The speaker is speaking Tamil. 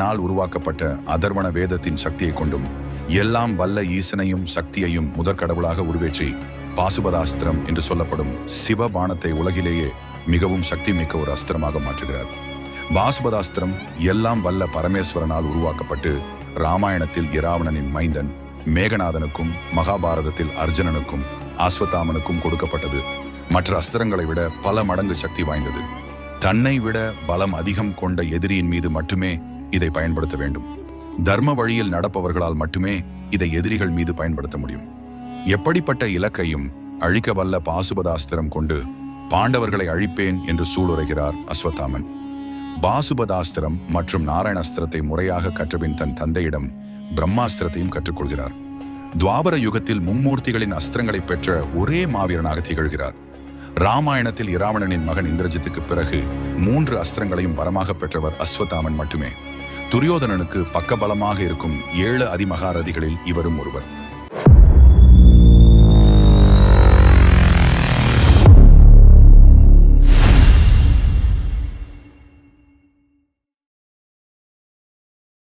நாள் உருவாக்கப்பட்ட அதர்வண வேதத்தின் சக்தியை கொண்டும் எல்லாம் வல்ல ஈசனையும் சக்தியையும் முதற்கடவுளாக உருவேற்றி பாசுபதாஸ்திரம் என்று சொல்லப்படும் சிவபானத்தை உலகிலேயே மிகவும் சக்தி மிக்க ஒரு அஸ்திரமாக மாற்றுகிறார். பாசுபதாஸ்திரம் எல்லாம் வல்ல பரமேஸ்வரனால் உருவாக்கப்பட்டு ராமாயணத்தில் இராவணனின் மைந்தன் மேகநாதனுக்கும் மகாபாரதத்தில் அர்ஜுனனுக்கும் ஆஸ்வத்தாமனுக்கும் கொடுக்கப்பட்டது. மற்ற அஸ்திரங்களை விட பல மடங்கு சக்தி வாய்ந்தது. தன்னை விட பலம் அதிகம் கொண்ட எதிரியின் மீது மட்டுமே இதை பயன்படுத்த வேண்டும். தர்ம வழியில் நடப்பவர்களால் மட்டுமே இதை எதிரிகள் மீது பயன்படுத்த முடியும். எப்படிப்பட்ட இலக்கையும் அழிக்க வல்ல பாசுபதாஸ்திரம் கொண்டு பாண்டவர்களை அழிப்பேன் என்று சூளுரைகிறார் அஸ்வத்தாமன். பாசுபதாஸ்திரம் மற்றும் நாராயணாஸ்திரத்தை முறையாக கற்றபின் தன் தந்தையிடம் பிரம்மாஸ்திரத்தையும் கற்றுக்கொள்கிறார். துவாபர யுகத்தில் மும்மூர்த்திகளின் அஸ்திரங்களை பெற்ற ஒரே மாவீரனாக திகழ்கிறார். ராமாயணத்தில் இராவணனின் மகன் இந்திரஜித்துக்கு பிறகு மூன்று அஸ்திரங்களையும் வரமாக பெற்றவர் அஸ்வத்தாமன் மட்டுமே. துரியோதனனுக்கு பக்கபலமாக இருக்கும் ஏழு அதிமகாரதிகளில் இவரும் ஒருவர்.